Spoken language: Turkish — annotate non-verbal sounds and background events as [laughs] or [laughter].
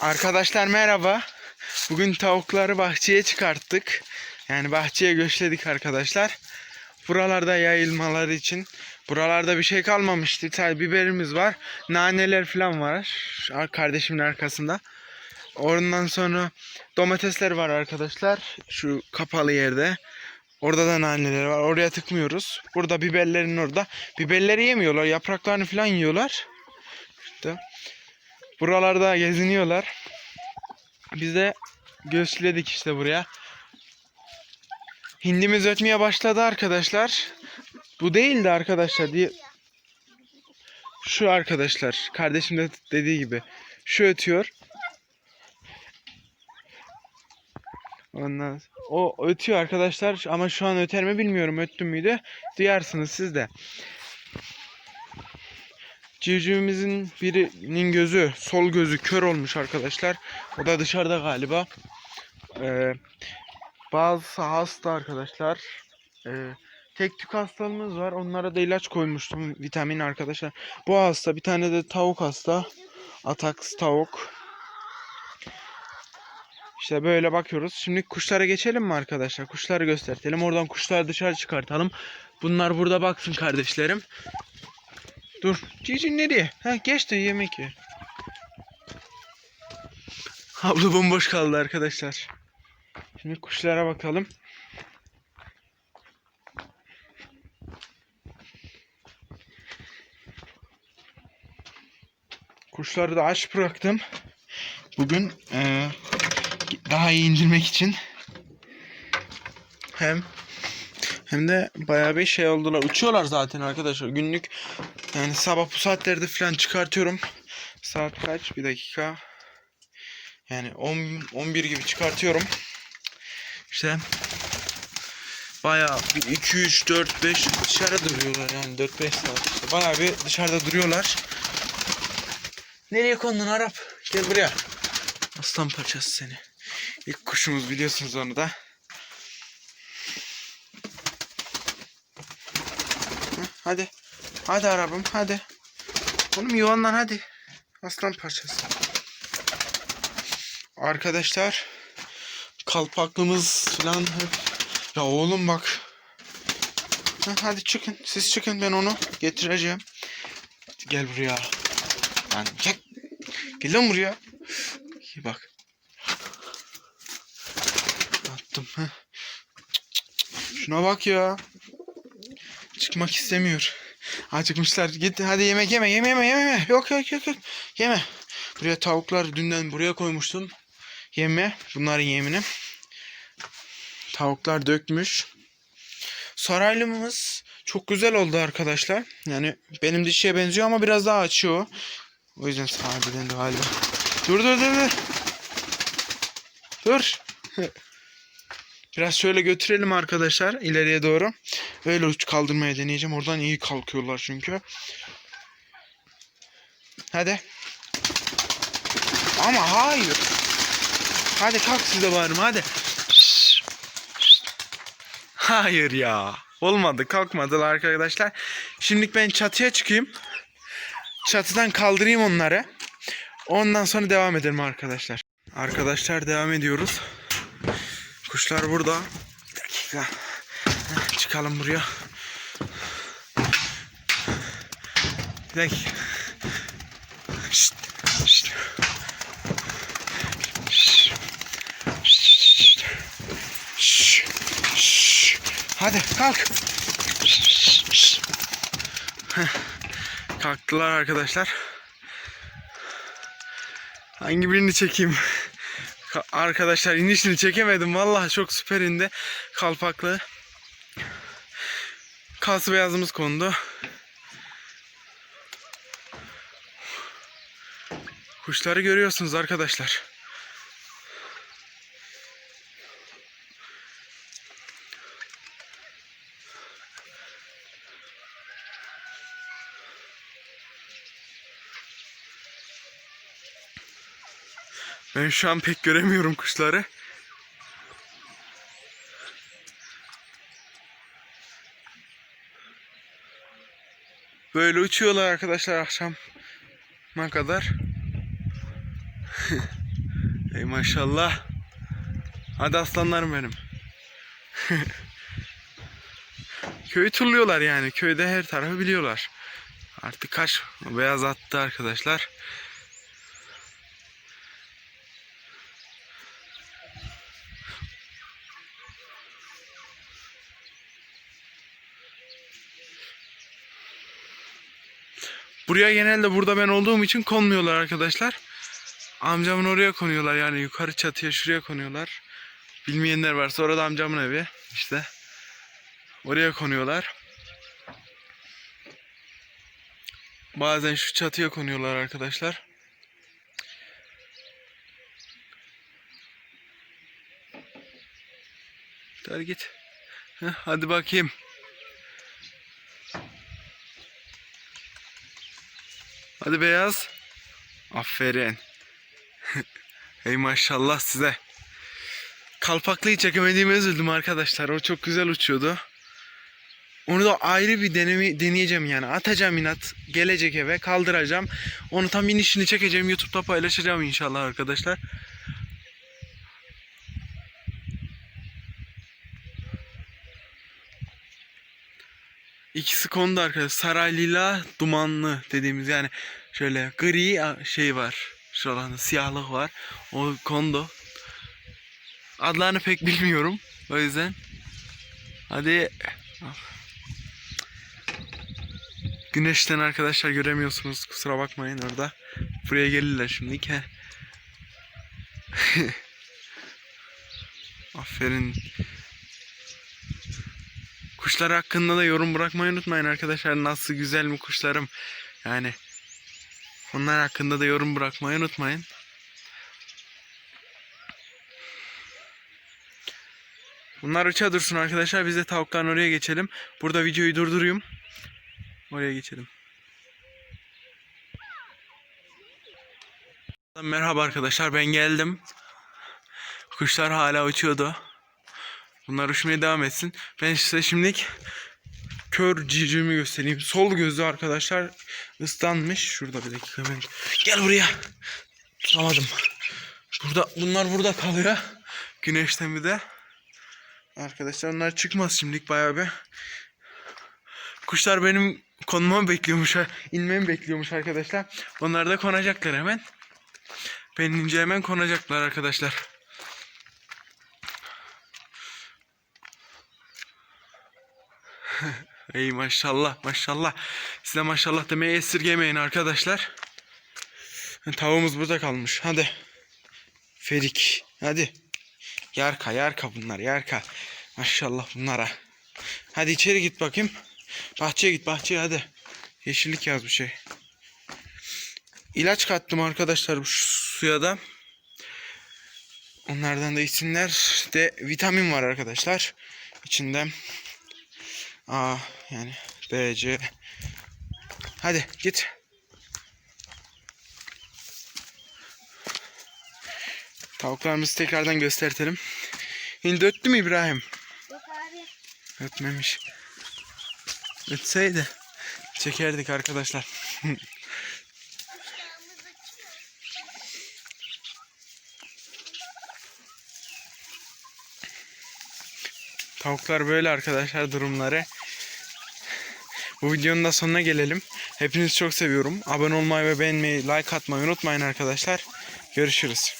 Arkadaşlar merhaba. Bugün tavukları bahçeye çıkarttık. Yani bahçeye göçledik arkadaşlar. Buralarda yayılmaları için. Buralarda bir şey kalmamıştı. Sadece biberimiz var. Naneler falan var. Kardeşimin arkasında. Ondan sonra domatesler var arkadaşlar. Şu kapalı yerde. Orada da naneler var. Oraya tıkmıyoruz. Burada biberlerin orada. Biberleri yemiyorlar. Yapraklarını falan yiyorlar. İşte. Buralarda geziniyorlar. Biz de göçledik işte buraya. Hindimiz ötmeye başladı arkadaşlar. Bu değildi arkadaşlar diye. Şu arkadaşlar. Kardeşim de dediği gibi. Şu ötüyor. Ondan o ötüyor arkadaşlar ama şu an öter mi bilmiyorum öttü müydü duyarsınız siz de. Civcivimizin birinin gözü sol gözü kör olmuş arkadaşlar. O da dışarıda galiba. Ee, bazı hasta arkadaşlar. Ee, tek tük hastalığımız var. Onlara da ilaç koymuştum vitamin arkadaşlar. Bu hasta bir tane de tavuk hasta. Atax tavuk. İşte böyle bakıyoruz. Şimdi kuşlara geçelim mi arkadaşlar? Kuşları göstertelim. Oradan kuşları dışarı çıkartalım. Bunlar burada baksın kardeşlerim. Dur. Cici nereye? Ha geç de yemek ye. Havlu bomboş kaldı arkadaşlar. Şimdi kuşlara bakalım. Kuşları da aç bıraktım. Bugün eee, daha iyi indirmek için hem hem de bayağı bir şey oldular. Uçuyorlar zaten arkadaşlar. Günlük yani sabah bu saatlerde falan çıkartıyorum. Saat kaç? Bir dakika. Yani 10 11 gibi çıkartıyorum. İşte bir 2 3 4 5 dışarıda duruyorlar yani 4 5 saat. İşte bayağı bir dışarıda duruyorlar. Nereye kondun Arap? Gel buraya. Aslan parçası seni. İlk kuşumuz biliyorsunuz onu da. Hadi. Hadi arabam hadi. Oğlum yuvandan hadi. Aslan parçası. Arkadaşlar. Kalpaklımız falan. Ya oğlum bak. Hadi çıkın. Siz çıkın ben onu getireceğim. Gel buraya. Lan çek. Gel lan buraya. İyi bak. Attım. Şuna bak ya. Çıkmak istemiyor. Acıkmışlar. Git hadi yemek yeme yeme yeme yeme. Yok yok yok yok. Yeme. Buraya tavuklar dünden buraya koymuştum. Yeme. Bunların yemini. Tavuklar dökmüş. Saraylımız çok güzel oldu arkadaşlar. Yani benim dişiye benziyor ama biraz daha açıyor. O yüzden sahibiden de galiba. Dur dur dur dur. Dur. [laughs] Biraz şöyle götürelim arkadaşlar ileriye doğru. Öyle uç kaldırmaya deneyeceğim. Oradan iyi kalkıyorlar çünkü. Hadi. Ama hayır. Hadi kalk siz de bağırma hadi. Hayır ya. Olmadı kalkmadılar arkadaşlar. Şimdi ben çatıya çıkayım. Çatıdan kaldırayım onları. Ondan sonra devam edelim arkadaşlar. Arkadaşlar devam ediyoruz. Kuşlar burada. Bir dakika. Çıkalım buraya. Bir dakika. Şşt, şşt. Hadi kalk. Kalktılar arkadaşlar. Hangi birini çekeyim? Ka- Arkadaşlar inişini çekemedim. Vallahi çok süper indi. Kalpaklı. Kalsı beyazımız kondu. Kuşları görüyorsunuz arkadaşlar. Ben şu an pek göremiyorum kuşları. Böyle uçuyorlar arkadaşlar akşam ne kadar. [laughs] Ey maşallah. Hadi aslanlarım benim. [laughs] Köyü turluyorlar yani. Köyde her tarafı biliyorlar. Artık kaç beyaz attı arkadaşlar. Buraya genelde burada ben olduğum için konmuyorlar arkadaşlar. Amcamın oraya konuyorlar yani yukarı çatıya şuraya konuyorlar. Bilmeyenler varsa orada amcamın evi işte. Oraya konuyorlar. Bazen şu çatıya konuyorlar arkadaşlar. Gel git. Heh, hadi bakayım. Hadi beyaz. Aferin. [laughs] Ey maşallah size. Kalpaklıyı çekemediğime üzüldüm arkadaşlar. O çok güzel uçuyordu. Onu da ayrı bir deneme, deneyeceğim yani. Atacağım inat. Gelecek eve kaldıracağım. Onu tam inişini çekeceğim. Youtube'da paylaşacağım inşallah arkadaşlar. İkisi kondu arkadaşlar. Saraylıyla dumanlı dediğimiz yani şöyle gri şey var. Şuralarda siyahlık var. O kondu. Adlarını pek [laughs] bilmiyorum. O yüzden. Hadi. Güneşten arkadaşlar göremiyorsunuz. Kusura bakmayın orada. Buraya gelirler şimdi ki. [laughs] Aferin. Kuşlar hakkında da yorum bırakmayı unutmayın arkadaşlar. Nasıl güzel mi kuşlarım? Yani onlar hakkında da yorum bırakmayı unutmayın. Bunlar uça dursun arkadaşlar. Biz de tavukların oraya geçelim. Burada videoyu durdurayım. Oraya geçelim. Merhaba arkadaşlar ben geldim. Kuşlar hala uçuyordu. Bunlar uçmaya devam etsin. Ben size şimdilik kör civcivimi göstereyim. Sol gözü arkadaşlar ıslanmış. Şurada bir dakika ben. Gel buraya. Tutamadım. Burada bunlar burada kalıyor. Güneşten bir de. Arkadaşlar onlar çıkmaz şimdilik bayağı bir. Kuşlar benim konmamı bekliyormuş. inmemi bekliyormuş arkadaşlar. Onlar da konacaklar hemen. Ben ince hemen konacaklar arkadaşlar. Ey maşallah maşallah. Size maşallah demeyi esirgemeyin arkadaşlar. Tavuğumuz burada kalmış. Hadi. Ferik. Hadi. Yarka yarka bunlar yarka. Maşallah bunlara. Hadi içeri git bakayım. Bahçeye git bahçeye hadi. Yeşillik yaz bir şey. İlaç kattım arkadaşlar bu suya da. Onlardan da içsinler. De vitamin var arkadaşlar. İçinde. A yani B, C. Hadi git. Tavuklarımızı tekrardan göstertelim. Hindi öttü mü İbrahim? Yok abi. Ötmemiş. Ötseydi çekerdik arkadaşlar. [laughs] Tavuklar böyle arkadaşlar durumları. Bu videonun da sonuna gelelim. Hepinizi çok seviyorum. Abone olmayı ve beğenmeyi, like atmayı unutmayın arkadaşlar. Görüşürüz.